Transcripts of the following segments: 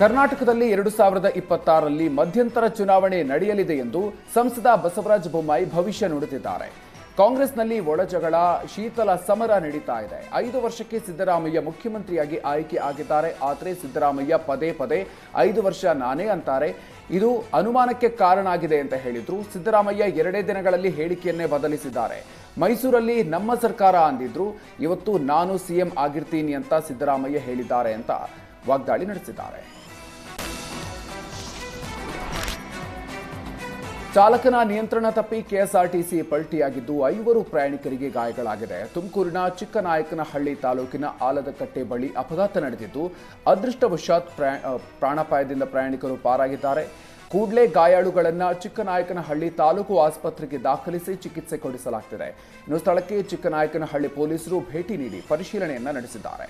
ಕರ್ನಾಟಕದಲ್ಲಿ ಎರಡು ಸಾವಿರದ ಇಪ್ಪತ್ತಾರರಲ್ಲಿ ಮಧ್ಯಂತರ ಚುನಾವಣೆ ನಡೆಯಲಿದೆ ಎಂದು ಸಂಸದ ಬಸವರಾಜ ಬೊಮ್ಮಾಯಿ ಭವಿಷ್ಯ ನುಡಿದಿದ್ದಾರೆ. ಕಾಂಗ್ರೆಸ್ನಲ್ಲಿ ಒಳಜಗಳ ಶೀತಲ ಸಮರ ನಡೀತಾ ಇದೆ. ಐದು ವರ್ಷಕ್ಕೆ ಸಿದ್ದರಾಮಯ್ಯ ಮುಖ್ಯಮಂತ್ರಿಯಾಗಿ ಆಯ್ಕೆ ಆಗಿದ್ದಾರೆ. ಆದರೆ ಸಿದ್ದರಾಮಯ್ಯ ಪದೇ ಪದೇ ಐದು ವರ್ಷ ನಾನೇ ಅಂತಾರೆ. ಇದು ಅನುಮಾನಕ್ಕೆ ಕಾರಣ ಆಗಿದೆ ಅಂತ ಹೇಳಿದ್ರು. ಸಿದ್ದರಾಮಯ್ಯ ಎರಡೇ ದಿನಗಳಲ್ಲಿ ಹೇಳಿಕೆಯನ್ನೇ ಬದಲಿಸಿದ್ದಾರೆ. ಮೈಸೂರಲ್ಲಿ ನಮ್ಮ ಸರ್ಕಾರ ಅಂದಿದ್ರು. ಇವತ್ತು ನಾನು ಸಿಎಂ ಆಗಿರ್ತೀನಿ ಅಂತ ಸಿದ್ದರಾಮಯ್ಯ ಹೇಳಿದ್ದಾರೆ ಅಂತ ವಾಗ್ದಾಳಿ ನಡೆಸಿದ್ದಾರೆ. ಚಾಲಕನ ನಿಯಂತ್ರಣ ತಪ್ಪಿ ಕೆಎಸ್ಆರ್ಟಿಸಿ ಪಲ್ಟಿಯಾಗಿದ್ದು ಐವರು ಪ್ರಯಾಣಿಕರಿಗೆ ಗಾಯಗಳಾಗಿದೆ. ತುಮಕೂರಿನ ಚಿಕ್ಕನಾಯಕನಹಳ್ಳಿ ತಾಲೂಕಿನ ಆಲದಕಟ್ಟೆ ಬಳಿ ಅಪಘಾತ ನಡೆದಿದ್ದು, ಅದೃಷ್ಟವಶಾತ್ ಪ್ರಾಣಾಪಾಯದಿಂದ ಪ್ರಯಾಣಿಕರು ಪಾರಾಗಿದ್ದಾರೆ. ಕೂಡಲೇ ಗಾಯಾಳುಗಳನ್ನ ಚಿಕ್ಕನಾಯಕನಹಳ್ಳಿ ತಾಲೂಕು ಆಸ್ಪತ್ರೆಗೆ ದಾಖಲಿಸಿ ಚಿಕಿತ್ಸೆ ಕೊಡಿಸಲಾಗುತ್ತಿದೆ ಇನ್ನು ಸ್ಥಳಕ್ಕೆ ಚಿಕ್ಕನಾಯಕನಹಳ್ಳಿ ಪೊಲೀಸರು ಭೇಟಿ ನೀಡಿ ಪರಿಶೀಲನೆಯನ್ನ ನಡೆಸಿದ್ದಾರೆ.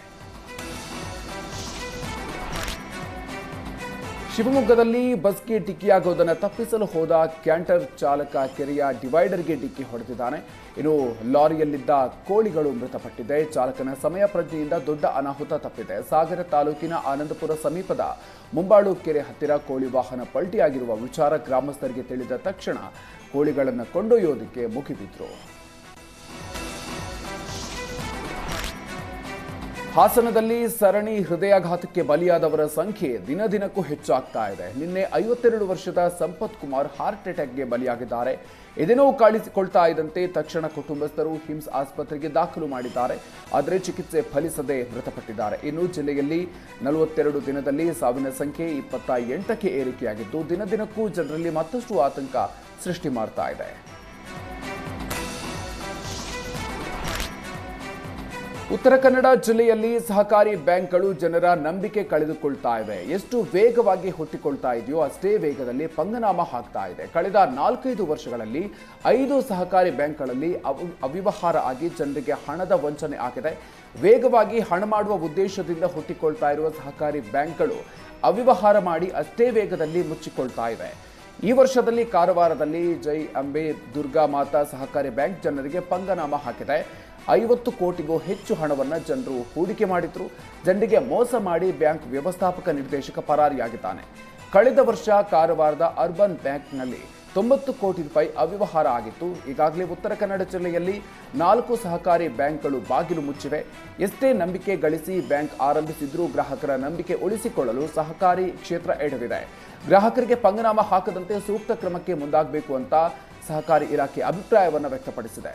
ಶಿವಮೊಗ್ಗದಲ್ಲಿ ಬಸ್ಗೆ ಡಿಕ್ಕಿಯಾಗೋದನ್ನು ತಪ್ಪಿಸಲು ಹೋದ ಕ್ಯಾಂಟರ್ ಚಾಲಕ ಕೆರೆಯ ಡಿವೈಡರ್ಗೆ ಡಿಕ್ಕಿ ಹೊಡೆದಿದ್ದಾನೆ. ಇನ್ನು ಲಾರಿಯಲ್ಲಿದ್ದ ಕೋಳಿಗಳು ಮೃತಪಟ್ಟಿದೆ. ಚಾಲಕನ ಸಮಯ ಪ್ರಜ್ಞೆಯಿಂದ ದೊಡ್ಡ ಅನಾಹುತ ತಪ್ಪಿದೆ. ಸಾಗರ ತಾಲೂಕಿನ ಆನಂದಪುರ ಸಮೀಪದ ಮುಂಬಾಳು ಕೆರೆ ಹತ್ತಿರ ಕೋಳಿ ವಾಹನ ಪಲ್ಟಿಯಾಗಿರುವ ವಿಚಾರ ಗ್ರಾಮಸ್ಥರಿಗೆ ತಿಳಿದ ತಕ್ಷಣ ಕೋಳಿಗಳನ್ನು ಕೊಂಡೊಯ್ಯೋದಕ್ಕೆ ಮುಗಿಬಿದ್ರು. ಹಾಸನದಲ್ಲಿ ಸರಣಿ ಹೃದಯಾಘಾತಕ್ಕೆ ಬಲಿಯಾದವರ ಸಂಖ್ಯೆ ದಿನ ದಿನಕ್ಕೂ ಹೆಚ್ಚಾಗ್ತಾ ಇದೆ. ನಿನ್ನೆ ಐವತ್ತೆರಡು ವರ್ಷದ ಸಂಪತ್ ಕುಮಾರ್ ಹಾರ್ಟ್ ಅಟ್ಯಾಕ್ಗೆ ಬಲಿಯಾಗಿದ್ದಾರೆ. ಎದೆನೋವು ಕಾಣಿಸಿಕೊಳ್ತಾ ಇದ್ದಂತೆ ತಕ್ಷಣ ಕುಟುಂಬಸ್ಥರು ಹಿಮ್ಸ್ ಆಸ್ಪತ್ರೆಗೆ ದಾಖಲು ಮಾಡಿದ್ದಾರೆ. ಆದರೆ ಚಿಕಿತ್ಸೆ ಫಲಿಸದೆ ಮೃತಪಟ್ಟಿದ್ದಾರೆ. ಇನ್ನು ಜಿಲ್ಲೆಯಲ್ಲಿ ನಲವತ್ತೆರಡು ದಿನದಲ್ಲಿ ಸಾವಿನ ಸಂಖ್ಯೆ ಇಪ್ಪತ್ತ ಎಂಟಕ್ಕೆ ಏರಿಕೆಯಾಗಿದ್ದು ದಿನ ದಿನಕ್ಕೂ ಜನರಲ್ಲಿ ಮತ್ತಷ್ಟು ಆತಂಕ ಸೃಷ್ಟಿ ಮಾಡ್ತಾ ಇದೆ. ಉತ್ತರ ಕನ್ನಡ ಜಿಲ್ಲೆಯಲ್ಲಿ ಸಹಕಾರಿ ಬ್ಯಾಂಕ್ಗಳು ಜನರ ನಂಬಿಕೆ ಕಳೆದುಕೊಳ್ತಾ ಇವೆ. ಎಷ್ಟು ವೇಗವಾಗಿ ಹುಟ್ಟಿಕೊಳ್ತಾ ಇದೆಯೋ ಅಷ್ಟೇ ವೇಗದಲ್ಲಿ ಪಂಗನಾಮ ಹಾಕ್ತಾ ಇದೆ. ಕಳೆದ ನಾಲ್ಕೈದು ವರ್ಷಗಳಲ್ಲಿ ಐದು ಸಹಕಾರಿ ಬ್ಯಾಂಕ್ಗಳಲ್ಲಿ ಅವ್- ಅವ್ಯವಹಾರ ಆಗಿ ಜನರಿಗೆ ಹಣದ ವಂಚನೆ ಆಗಿದೆ. ವೇಗವಾಗಿ ಹಣ ಮಾಡುವ ಉದ್ದೇಶದಿಂದ ಹುಟ್ಟಿಕೊಳ್ತಾ ಇರುವ ಸಹಕಾರಿ ಬ್ಯಾಂಕ್ಗಳು ಅವ್ಯವಹಾರ ಮಾಡಿ ಅಷ್ಟೇ ವೇಗದಲ್ಲಿ ಮುಚ್ಚಿಕೊಳ್ತಾ ಇವೆ. ಈ ವರ್ಷದಲ್ಲಿ ಕಾರವಾರದಲ್ಲಿ ಜೈ ಅಂಬೆ ದುರ್ಗಾ ಮಾತಾ ಸಹಕಾರಿ ಬ್ಯಾಂಕ್ ಜನರಿಗೆ ಪಂಗನಾಮ ಹಾಕಿದೆ. ಐವತ್ತು ಕೋಟಿಗೂ ಹೆಚ್ಚು ಹಣವನ್ನು ಜನರು ಹೂಡಿಕೆ ಮಾಡಿದ್ರು. ಜನರಿಗೆ ಮೋಸ ಮಾಡಿ ಬ್ಯಾಂಕ್ ವ್ಯವಸ್ಥಾಪಕ ನಿರ್ದೇಶಕ ಪರಾರಿಯಾಗಿದ್ದಾನೆ. ಕಳೆದ ವರ್ಷ ಕಾರವಾರದ ಅರ್ಬನ್ ಬ್ಯಾಂಕ್ನಲ್ಲಿ ತೊಂಬತ್ತು ಕೋಟಿ ರೂಪಾಯಿ ಅವ್ಯವಹಾರ ಆಗಿತ್ತು. ಈಗಾಗಲೇ ಉತ್ತರ ಕನ್ನಡ ಜಿಲ್ಲೆಯಲ್ಲಿ ನಾಲ್ಕು ಸಹಕಾರಿ ಬ್ಯಾಂಕ್ಗಳು ಬಾಗಿಲು ಮುಚ್ಚಿವೆ. ಎಷ್ಟೇ ನಂಬಿಕೆ ಗಳಿಸಿ ಬ್ಯಾಂಕ್ ಆರಂಭಿಸಿದ್ರೂ ಗ್ರಾಹಕರ ನಂಬಿಕೆ ಉಳಿಸಿಕೊಳ್ಳಲು ಸಹಕಾರಿ ಕ್ಷೇತ್ರ ಎಡವಿದೆ. ಗ್ರಾಹಕರಿಗೆ ಪಂಗನಾಮ ಹಾಕದಂತೆ ಸೂಕ್ತ ಕ್ರಮಕ್ಕೆ ಮುಂದಾಗಬೇಕು ಅಂತ ಸಹಕಾರಿ ಇಲಾಖೆ ಅಭಿಪ್ರಾಯವನ್ನು ವ್ಯಕ್ತಪಡಿಸಿದೆ.